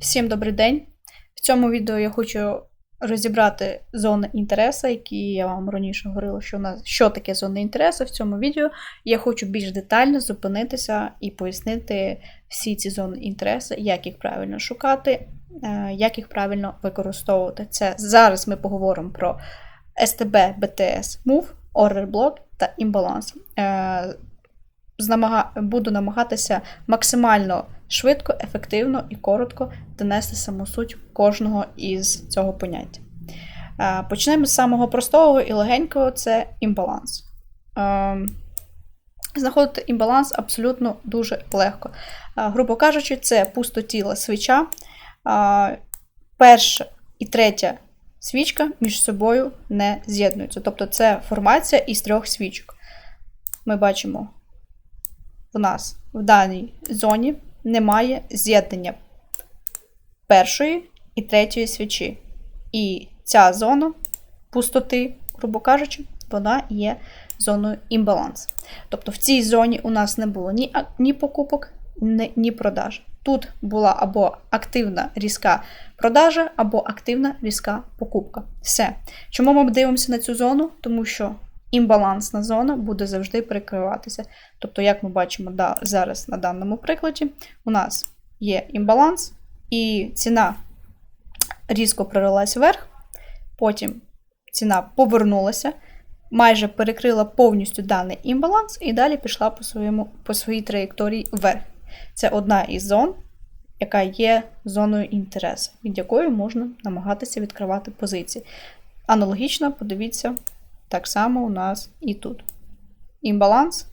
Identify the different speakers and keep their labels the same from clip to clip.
Speaker 1: Всім добрий день! В цьому відео я хочу розібрати зони інтересу, які я вам раніше говорила, що у нас що таке зони інтересу. В цьому відео я хочу більш детально зупинитися і пояснити всі ці зони інтересу, як їх правильно шукати, е, як їх правильно використовувати. Це зараз ми поговоримо про STB, BTS, Move, Order Block та імбаланс. Е. Буду намагатися максимально швидко, ефективно і коротко донести саму суть кожного із цього поняття. Почнемо з самого простого і легенького це імбаланс. Знаходити імбаланс абсолютно дуже легко. Грубо кажучи, це пустотіла свіча. Перша і третя свічка між собою не з'єднуються. Тобто це формація із трьох свічок. Ми бачимо, в нас в даній зоні немає з'єднання першої і третьої свічі. І ця зона пустоти, грубо кажучи, вона є зоною імбалансу. Тобто в цій зоні у нас не було ні, ні покупок, ні, ні продаж. Тут була або активна різка продажа, або активна різка покупка. Все. Чому ми дивимося на цю зону? Тому що імбалансна зона буде завжди перекриватися. Тобто, як ми бачимо да, зараз на даному прикладі, у нас є імбаланс, і ціна різко прорилась вверх, потім ціна повернулася, майже перекрила повністю даний імбаланс, і далі пішла по, своєму, по своїй траєкторії вверх. Це одна із зон, яка є зоною інтересу, від якої можна намагатися відкривати позиції. Аналогічно, подивіться, так само у нас і тут. Імбаланс.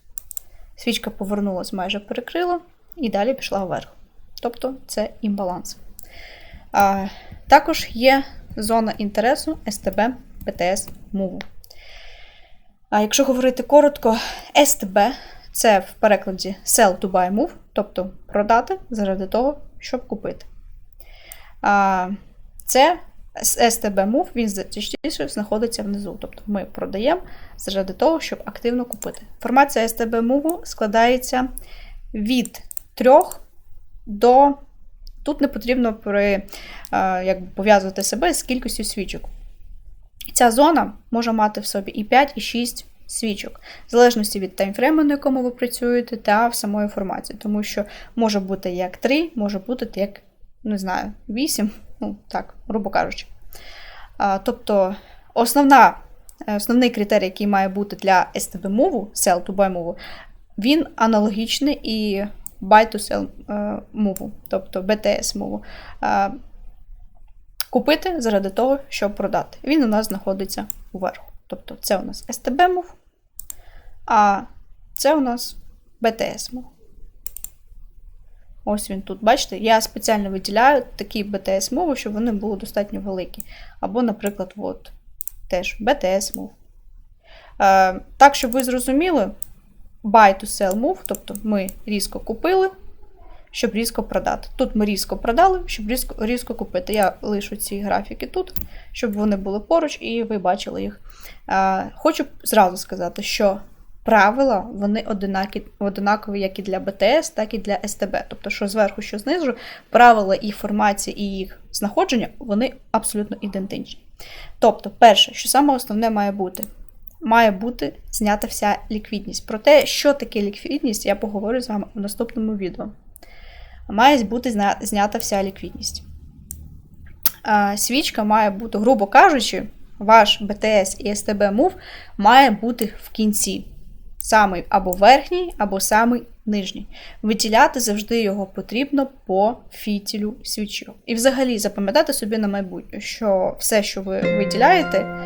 Speaker 1: Свічка повернулась, майже перекрила, і далі пішла вверх. Тобто це імбаланс. А, Також є зона інтересу СТБ, ПТС, мову. А якщо говорити коротко, СТБ це в перекладі sell to buy move, тобто продати заради того, щоб купити. А, Це STB Move, він частіше знаходиться внизу. Тобто ми продаємо заради того, щоб активно купити. Формація STB Move складається від 3 до. Тут не потрібно при, як пов'язувати себе з кількістю свічок. Ця зона може мати в собі і 5, і 6 свічок, в залежності від таймфрейму, на якому ви працюєте, та в самої формації. Тому що може бути як 3, може бути як, не знаю, 8, ну так, грубо кажучи. Тобто, основна, основний критерій, який має бути для STB мову, sell to buy мову, він аналогічний і buy to sell мову, тобто BTS мову. Купити заради того, щоб продати. Він у нас знаходиться уверху. Тобто це у нас STB мов, а це у нас BTS мов. Ось він тут, бачите, я спеціально виділяю такі BTS мови, щоб вони були достатньо великі. Або, наприклад, от, теж BTS мов. Е, так, щоб ви зрозуміли, buy to sell move, тобто ми різко купили, щоб різко продати. Тут ми різко продали, щоб різко різко купити. Я лишу ці графіки тут, щоб вони були поруч і ви бачили їх. Е, хочу зразу сказати, що правила вони одинакі, одинакові як і для БТС, так і для СТБ. Тобто, що зверху, що знизу, правила і формації, і їх знаходження, вони абсолютно ідентичні. Тобто, перше, що саме основне має бути. Має бути знята вся ліквідність. Про те, що таке ліквідність, я поговорю з вами в наступному відео. Має бути знята вся ліквідність. Свічка має бути, грубо кажучи, ваш BTS і STB Move має бути в кінці. Самий або верхній, або самий нижній. Виділяти завжди його потрібно по фітілю свічок. І взагалі запам'ятати собі на майбутнє, що все, що ви виділяєте,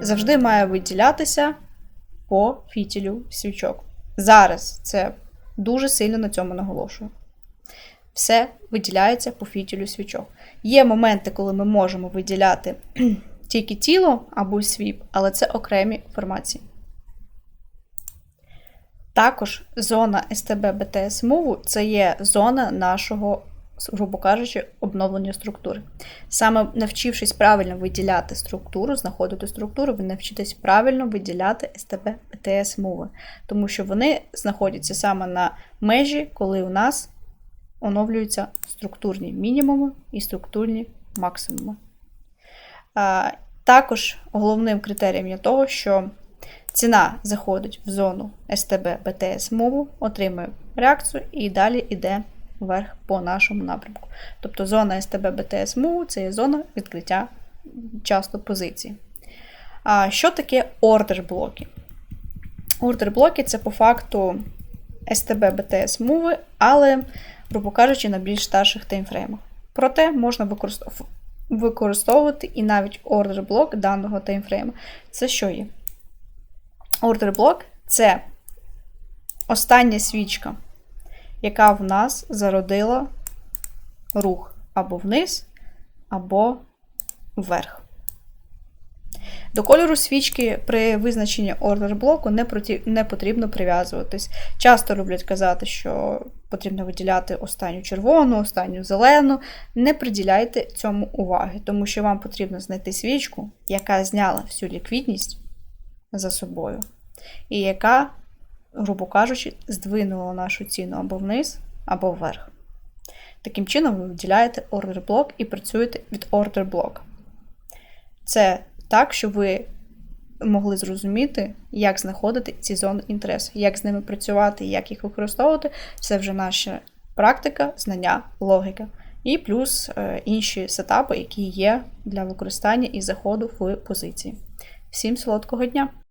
Speaker 1: завжди має виділятися по фітілю свічок. Зараз це дуже сильно на цьому наголошую. Все виділяється по фітілю свічок. Є моменти, коли ми можемо виділяти тільки тіло або свіп, але це окремі формації. Також зона СТБ БТС мову це є зона нашого, грубо кажучи, обновлення структури. Саме навчившись правильно виділяти структуру, знаходити структуру, ви навчитесь правильно виділяти СТБ БТС мови, тому що вони знаходяться саме на межі, коли у нас оновлюються структурні мінімуми і структурні максимуми. Також головним критерієм є того, що ціна заходить в зону STB BTS мову, отримує реакцію і далі йде вверх по нашому напрямку. Тобто зона STB BTS мову це є зона відкриття часто позицій. А що таке ордер блоки? Ордер блоки це по факту STB BTS мови, але, грубо кажучи, на більш старших таймфреймах. Проте можна використовувати і навіть ордер блок даного таймфрейму. Це що є? Ордер блок це остання свічка, яка в нас зародила рух або вниз, або вверх. До кольору свічки при визначенні ордер блоку не, не потрібно прив'язуватись. Часто люблять казати, що потрібно виділяти останню червону, останню зелену. Не приділяйте цьому уваги, тому що вам потрібно знайти свічку, яка зняла всю ліквідність за собою, і яка, грубо кажучи, здвинула нашу ціну або вниз, або вверх. Таким чином, ви виділяєте ордер блок і працюєте від ордер блока. Це так, щоб ви могли зрозуміти, як знаходити ці зони інтересу, як з ними працювати, як їх використовувати. Це вже наша практика, знання, логіка. І плюс е, інші сетапи, які є для використання і заходу в позиції. Всім солодкого дня!